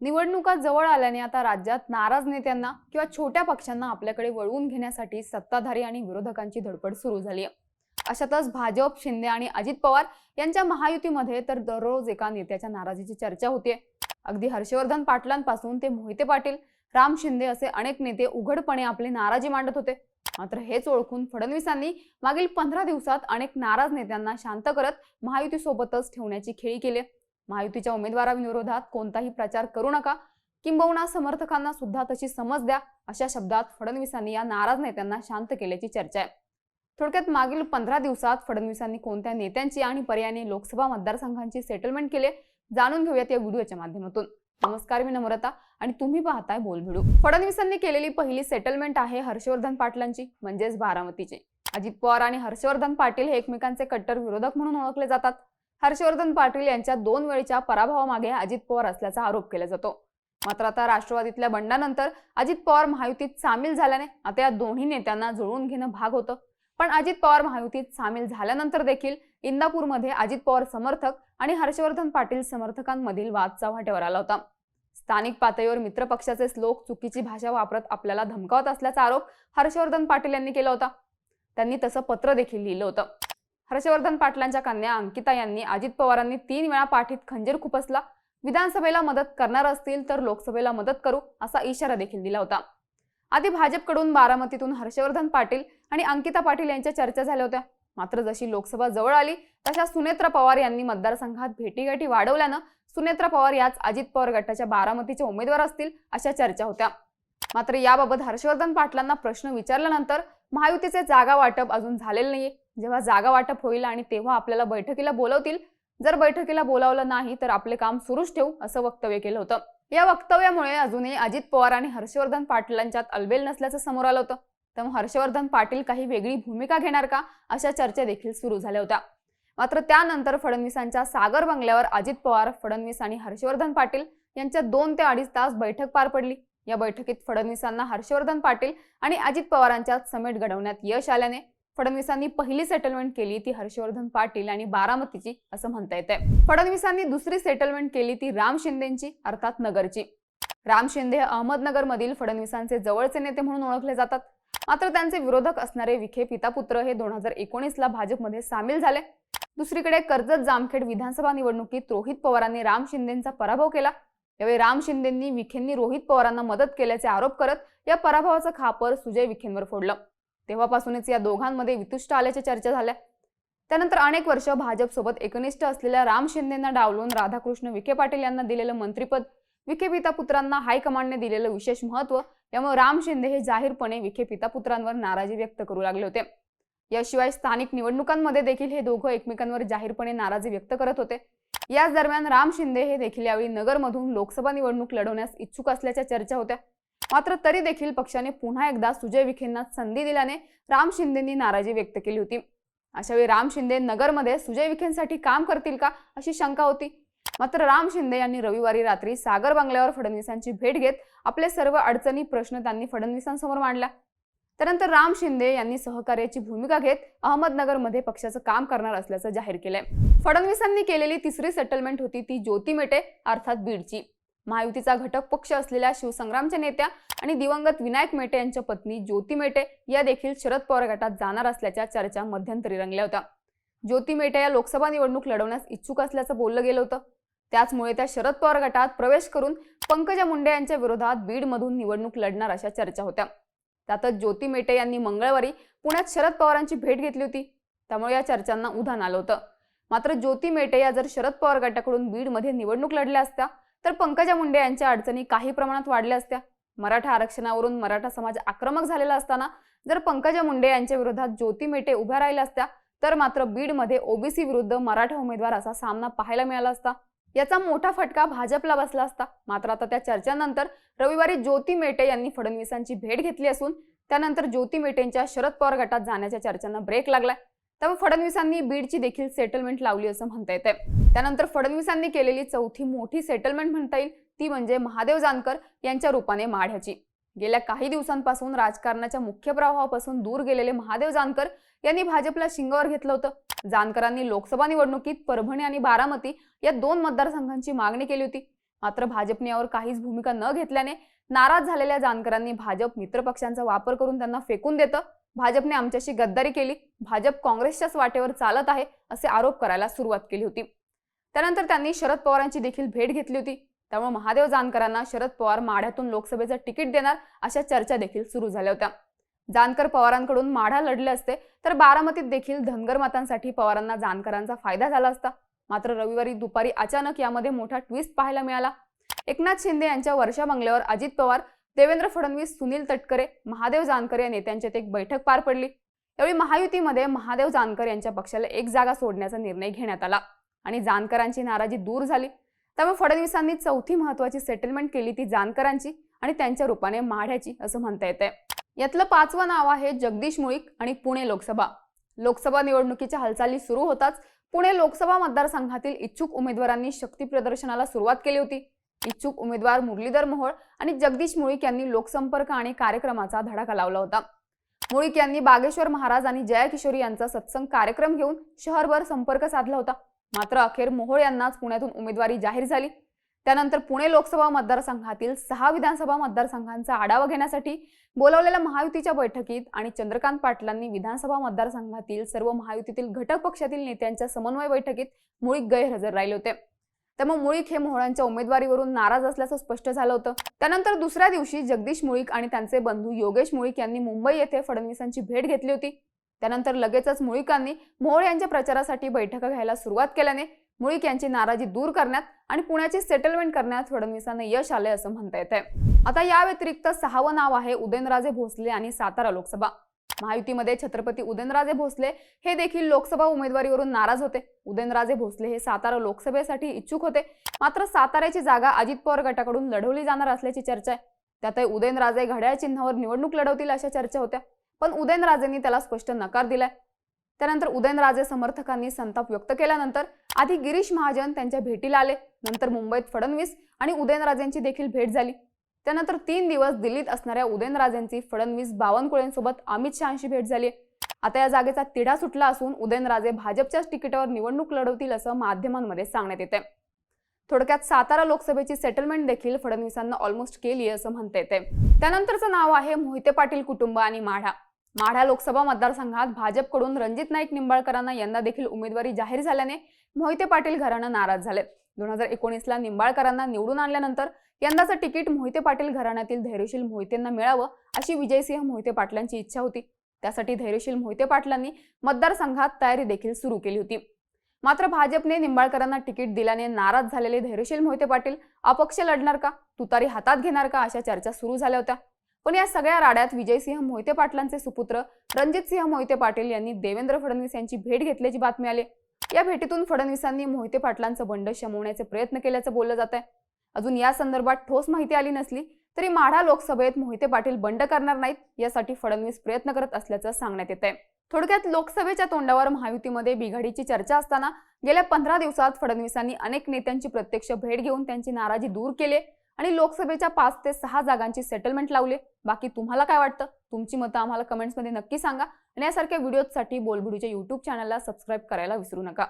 निवडणुका जवळ आल्याने आता राज्यात नाराज नेत्यांना किंवा छोट्या पक्षांना आपल्याकडे वळवून घेण्यासाठी सत्ताधारी आणि विरोधकांची धडपड सुरू झाली आहे अशातच भाजप शिंदे आणि अजित पवार यांच्या महायुतीमध्ये तर दररोज एका नेत्याच्या नाराजीची चर्चा होतीये. अगदी हर्षवर्धन पाटलांपासून ते मोहिते पाटील राम शिंदे असे अनेक नेते उघडपणे आपली नाराजी मांडत होते. मात्र हेच ओळखून फडणवीसांनी मागील पंधरा दिवसात अनेक नाराज नेत्यांना शांत करत महायुतीसोबतच ठेवण्याची खेळी केली महायुतीच्या उमेदवारांविरोधात कोणताही प्रचार करू नका. किंबहुना समर्थकांना सुद्धा तशी समज द्या अशा शब्दात फडणवीसांनी या नाराज नेत्यांना शांत केल्याची चर्चा आहे. थोडक्यात मागील पंधरा दिवसात फडणवीसांनी कोणत्या नेत्यांची आणि पर्यायाने लोकसभा मतदारसंघांची सेटलमेंट केले जाणून घेऊयात या व्हिडिओच्या माध्यमातून. नमस्कार मी नम्रता आणि तुम्ही पाहताय बोलभिडू फडणवीसांनी केलेली पहिली सेटलमेंट आहे हर्षवर्धन पाटलांची म्हणजेच बारामतीची. अजित पवार आणि हर्षवर्धन पाटील हे एकमेकांचे कट्टर विरोधक म्हणून ओळखले जातात. हर्षवर्धन पाटील यांच्या दोन वेळच्या पराभवामागे अजित पवार असल्याचा आरोप केला जातो. मात्र आता राष्ट्रवादीतल्या बंडानंतर अजित पवार महायुतीत सामील झाल्याने आता या दोन्ही नेत्यांना जुळवून घेणं भाग होतं. पण अजित पवार महायुतीत सामील झाल्यानंतर देखील इंदापूरमध्ये अजित पवार समर्थक आणि हर्षवर्धन पाटील समर्थकांमधील वाद चव्हाट्यावर आला होता. स्थानिक पातळीवर मित्रपक्षाचे श्लोक चुकीची भाषा वापरत आपल्याला धमकावत असल्याचा आरोप हर्षवर्धन पाटील यांनी केला होता. त्यांनी तसं पत्र देखील लिहिलं होतं. हर्षवर्धन पाटलांच्या कन्या अंकिता यांनी अजित पवारांनी तीन वेळा पाठीत खंजीर खुपसला. विधानसभेला मदत करणार असतील तर लोकसभेला मदत करू असा इशारा देखील दिला होता. आधी भाजपकडून बारामतीतून हर्षवर्धन पाटील आणि अंकिता पाटील यांच्या चर्चा झाल्या होत्या. मात्र जशी लोकसभा जवळ आली तशा सुनेत्रा पवार यांनी मतदारसंघात भेटीगाठी वाढवल्यानं सुनेत्रा पवार याच अजित पवार गटाच्या बारामतीचे उमेदवार असतील अशा चर्चा होत्या. मात्र याबाबत हर्षवर्धन पाटलांना प्रश्न विचारल्यानंतर महायुतीचे जागा वाटप अजून झालेलं नाहीये. जेव्हा जागा वाटप होईल आणि तेव्हा आपल्याला बैठकीला बोलवतील जर बैठकीला बोलावलं नाही तर आपले काम सुरूच ठेवू असं वक्तव्य केलं होतं. या वक्तव्यामुळे अजूनही अजित पवार आणि हर्षवर्धन पाटलांच्यात अलबेल नसल्याचं समोर आलं होतं. त्यामुळे हर्षवर्धन पाटील काही वेगळी भूमिका घेणार का अशा चर्चा देखील सुरू झाल्या होत्या. मात्र त्यानंतर फडणवीसांच्या सागर बंगल्यावर अजित पवार फडणवीस आणि हर्षवर्धन पाटील यांच्यात दोन ते अडीच तास बैठक पार पडली. या बैठकीत फडणवीसांना हर्षवर्धन पाटील आणि अजित पवारांच्यात समेट घडवण्यात यश आल्याने फडणवीसांनी पहिली सेटलमेंट केली ती हर्षवर्धन पाटील आणि बारामतीची असं म्हणता येते फडणवीसांनी दुसरी सेटलमेंट केली ती राम शिंदेची अर्थात नगरची. राम शिंदे अहमदनगरमधील फडणवीसांचे जवळचे नेते म्हणून ओळखले जातात. मात्र त्यांचे विरोधक असणारे विखे पितापुत्र हे दोन हजार एकोणीसला भाजपमध्ये सामील झाले. दुसरीकडे कर्जत जामखेड विधानसभा निवडणुकीत रोहित पवारांनी राम शिंदेचा पराभव केला. यावेळी राम शिंदेंनी विखेंनी रोहित पवारांना मदत केल्याचे आरोप करत या पराभवाचं खापर सुजय विखेंवर फोडलं. तेव्हापासूनच या दोघांमध्ये वितुष्ट आल्याच्या चर्चा झाल्या. त्यानंतर अनेक वर्ष भाजपसोबत एकनिष्ठ असलेल्या राम शिंदेंना डावलून राधाकृष्ण विखे पाटील यांना दिलेलं मंत्रिपद विखे पिता पुत्रांना हायकमांडने दिलेलं विशेष महत्त्व यामुळे राम शिंदे हे जाहीरपणे विखे पिता पुत्रांवर नाराजी व्यक्त करू लागले होते. याशिवाय स्थानिक निवडणुकांमध्ये देखील हे दोघं एकमेकांवर जाहीरपणे नाराजी व्यक्त करत होते. याच दरम्यान राम शिंदे हे देखील यावेळी नगरमधून लोकसभा निवडणूक लढवण्यास इच्छुक असल्याच्या चर्चा होत्या. मात्र तरी देखील पक्षाने पुन्हा एकदा सुजय विखेंना संधी दिल्याने राम शिंदेंनी नाराजी व्यक्त केली होती. अशावेळी राम शिंदे नगरमध्ये सुजय विखेंसाठी काम करतील का अशी शंका होती. मात्र राम शिंदे यांनी रविवारी रात्री सागर बंगल्यावर फडणवीसांची भेट घेत आपले सर्व अडचणी प्रश्न त्यांनी फडणवीसांसमोर मांडला त्यानंतर राम शिंदे यांनी सहकार्याची भूमिका घेत अहमदनगरमध्ये पक्षाचं काम करणार असल्याचं जाहीर केलंय. फडणवीसांनी केलेली तिसरी सेटलमेंट होती ती ज्योती मेटे अर्थात बीडची. महायुतीचा घटक पक्ष असलेल्या शिवसंग्रामच्या नेत्या आणि दिवंगत विनायक मेटे यांच्या पत्नी ज्योती मेटे या देखील शरद पवार गटात जाणार असल्याच्या चर्चा मध्यंतरी रंगल्या होत्या. ज्योती मेटे या लोकसभा निवडणूक लढवण्यास इच्छुक असल्याचं बोललं गेलं होतं. त्याचमुळे त्या शरद पवार गटात प्रवेश करून पंकजा मुंडे यांच्या विरोधात बीडमधून निवडणूक लढणार अशा चर्चा होत्या. त्यातच ज्योती मेटे यांनी मंगळवारी पुण्यात शरद पवारांची भेट घेतली होती. त्यामुळे या चर्चांना उधाण आलं होतं. मात्र ज्योती मेटे या जर शरद पवार गटाकडून बीडमध्ये निवडणूक लढल्या असत्या तर पंकजा मुंडे यांच्या अडचणी काही प्रमाणात वाढल्या असत्या. मराठा आरक्षणावरून मराठा समाज आक्रमक झालेला असताना जर पंकजा मुंडे यांच्या विरोधात ज्योती मेटे उभ्या राहिल्या असत्या तर मात्र बीडमध्ये ओबीसी विरुद्ध मराठा उमेदवार असा सामना पाहायला मिळाला असता. याचा मोठा फटका भाजपला बसला असता. मात्र आता त्या चर्चेनंतर रविवारी ज्योती मेटे यांनी फडणवीसांची भेट घेतली असून त्यानंतर ज्योती मेटेंच्या शरद पवार गटात जाण्याच्या चर्चांना ब्रेक लागलाय. त्यामुळे फडणवीसांनी बीडची देखील सेटलमेंट लावली असं म्हणता येते त्यानंतर फडणवीसांनी केलेली चौथी मोठी सेटलमेंट म्हणता येईल ती म्हणजे महादेव जानकर यांच्या रूपाने माढ्याची. गेल्या काही दिवसांपासून राजकारणाच्या मुख्य प्रवाहापासून दूर गेलेले महादेव जानकर यांनी भाजपला शिंगावर घेतलं होतं. जानकरांनी लोकसभा निवडणुकीत परभणी आणि बारामती या दोन मतदारसंघांची मागणी केली होती. मात्र भाजपने यावर काहीच भूमिका न घेतल्याने नाराज झालेल्या जानकरांनी भाजप मित्रपक्षांचा वापर करून त्यांना फेकून देतं. भाजपने आमच्याशी गद्दारी केली. भाजप काँग्रेसच्याच वाटेवर चालत आहे असे आरोप करायला सुरुवात केली होती. त्यानंतर त्यांनी शरद पवारांची देखील भेट घेतली होती. त्यामुळे महादेव जानकरांना शरद पवार माढ्यातून लोकसभेचं तिकीट देणार अशा चर्चा देखील सुरू झाल्या होत्या. जानकर पवारांकडून माढा लढले असते तर बारामतीत देखील धनगर मतांसाठी पवारांना जानकरांचा फायदा झाला असता. मात्र रविवारी दुपारी अचानक यामध्ये मोठा ट्विस्ट पाहायला मिळाला. एकनाथ शिंदे यांच्या वर्षा बंगल्यावर अजित पवार देवेंद्र फडणवीस सुनील तटकरे महादेव जानकर या नेत्यांच्यात एक बैठक पार पडली. यावेळी महायुतीमध्ये महादेव जानकर यांच्या पक्षाला एक जागा सोडण्याचा निर्णय घेण्यात आला आणि जानकरांची नाराजी दूर झाली. त्यामुळे फडणवीसांनी चौथी महत्वाची सेटलमेंट केली ती जानकरांची आणि त्यांच्या रूपाने माढ्याची असं म्हणता येते. यातलं पाचवं नाव आहे जगदीश मुळीक आणि पुणे लोकसभा. लोकसभा निवडणुकीच्या हालचाली सुरू होताच पुणे लोकसभा मतदारसंघातील इच्छुक उमेदवारांनी शक्ती प्रदर्शनाला सुरुवात केली होती. इच्छुक उमेदवार मुरलीधर मोहोळ आणि जगदीश मुळीक यांनी लोकसंपर्क आणि कार्यक्रमाचा धडाका लावला होता. मुळीक यांनी बागेश्वर महाराज आणि जया किशोरी यांचा सत्संग कार्यक्रम घेऊन शहरभर संपर्क साधला होता. मात्र अखेर मोहोळ यांनाच पुण्यातून उमेदवारी जाहीर झाली. त्यानंतर पुणे लोकसभा मतदारसंघातील सहा विधानसभा मतदारसंघांचा आढावा घेण्यासाठी बोलावलेल्या महायुतीच्या बैठकीत आणि चंद्रकांत पाटलांनी विधानसभा मतदारसंघातील सर्व महायुतीतील घटक पक्षातील नेत्यांच्या समन्वय बैठकीत मुळीक गैरहजर राहिले होते. त्यामुळे मुळीक हे मोहळांच्या उमेदवारीवरून नाराज असल्याचं स्पष्ट झालं होतं. त्यानंतर दुसऱ्या दिवशी जगदीश मुळीक आणि त्यांचे बंधू योगेश मुळीक यांनी मुंबई येथे फडणवीसांची भेट घेतली होती. त्यानंतर लगेचच मुळीकांनी मोहोळ यांच्या प्रचारासाठी बैठका घ्यायला सुरुवात केल्याने मुळीक यांची नाराजी दूर करण्यात आणि पुण्याची सेटलमेंट करण्यात फडणवीसांना यश आले असं म्हणता येत आहे आता या व्यतिरिक्त सहावं नाव आहे उदयनराजे भोसले आणि सातारा लोकसभा. महायुतीमध्ये छत्रपती उदयनराजे भोसले हे देखील लोकसभा उमेदवारीवरून नाराज होते. उदयनराजे भोसले हे सातारा लोकसभेसाठी इच्छुक होते. मात्र साताऱ्याची जागा अजित पवार गटाकडून लढवली जाणार असल्याची चर्चा आहे. त्यातही उदयनराजे घड्याळ चिन्हावर निवडणूक लढवतील अशा चर्चा होत्या. पण उदयनराजेंनी त्याला स्पष्ट नकार दिलाय. त्यानंतर उदयनराजे समर्थकांनी संताप व्यक्त केल्यानंतर आधी गिरीश महाजन त्यांच्या भेटीला आले. नंतर मुंबईत फडणवीस आणि उदयनराजेंची देखील भेट झाली. त्यानंतर तीन दिवस दिल्लीत असणाऱ्या उदयनराजेंची फडणवीस बावनकुळेंसोबत अमित शहाशी भेट झाली. आता या जागेचा तिढा सुटला असून उदयनराजे भाजपच्याच तिकिटावर निवडणूक लढवतील असं माध्यमांमध्ये सांगण्यात येते थोडक्यात सातारा लोकसभेची सेटलमेंट देखील फडणवीसांना ऑलमोस्ट केली असं म्हणता येते त्यानंतरचं नाव आहे मोहिते पाटील कुटुंब आणि माढा. माढा लोकसभा मतदारसंघात भाजपकडून रणजित नाईक निंबाळकरांना यंदा देखील उमेदवारी जाहीर झाल्याने मोहिते पाटील घराणं नाराज झाले. दोन हजार एकोणीसला निंबाळकरांना निवडून आणल्यानंतर यंदाचं तिकीट मोहिते पाटील घराण्यातील धैर्यशील मोहितेंना मिळावं अशी विजयसिंह मोहिते पाटलांची इच्छा होती. त्यासाठी धैर्यशील मोहिते पाटलांनी मतदारसंघात तयारी देखील सुरू केली होती. मात्र भाजपने निंबाळकरांना तिकीट दिल्याने नाराज झालेले धैर्यशील मोहिते पाटील अपक्ष लढणार का? तुतारी हातात घेणार का? अशा चर्चा सुरू झाल्या होत्या. पण या सगळ्या राड्यात विजयसिंह मोहिते पाटलांचे सुपुत्र रणजितसिंह मोहिते पाटील यांनी देवेंद्र फडणवीस यांची भेट घेतल्याची बातमी आली. या भेटीतून फडणवीसांनी मोहिते पाटलांचं बंड शमवण्याचे प्रयत्न केल्याचं बोललं जात आहे अजून या संदर्भात ठोस माहिती आली नसली तरी माढा लोकसभेत मोहिते पाटील बंड करणार नाहीत यासाठी फडणवीस प्रयत्न करत असल्याचं सांगण्यात येत आहे थोडक्यात लोकसभेच्या तोंडावर महायुतीमध्ये बिघाडीची चर्चा असताना गेल्या पंधरा दिवसात फडणवीसांनी अनेक नेत्यांची प्रत्यक्ष भेट घेऊन त्यांची नाराजी दूर केली आणि लोकसभेच्या पाच ते सहा जागांची सेटलमेंट लावले. बाकी तुम्हाला काय वाटतं? तुमची मतं आम्हाला कमेंट्समध्ये नक्की सांगा. आणि यासारख्या व्हिडिओजसाठी बोलबुडीच्या यूट्यूब चॅनलला सबस्क्राईब करायला विसरू नका.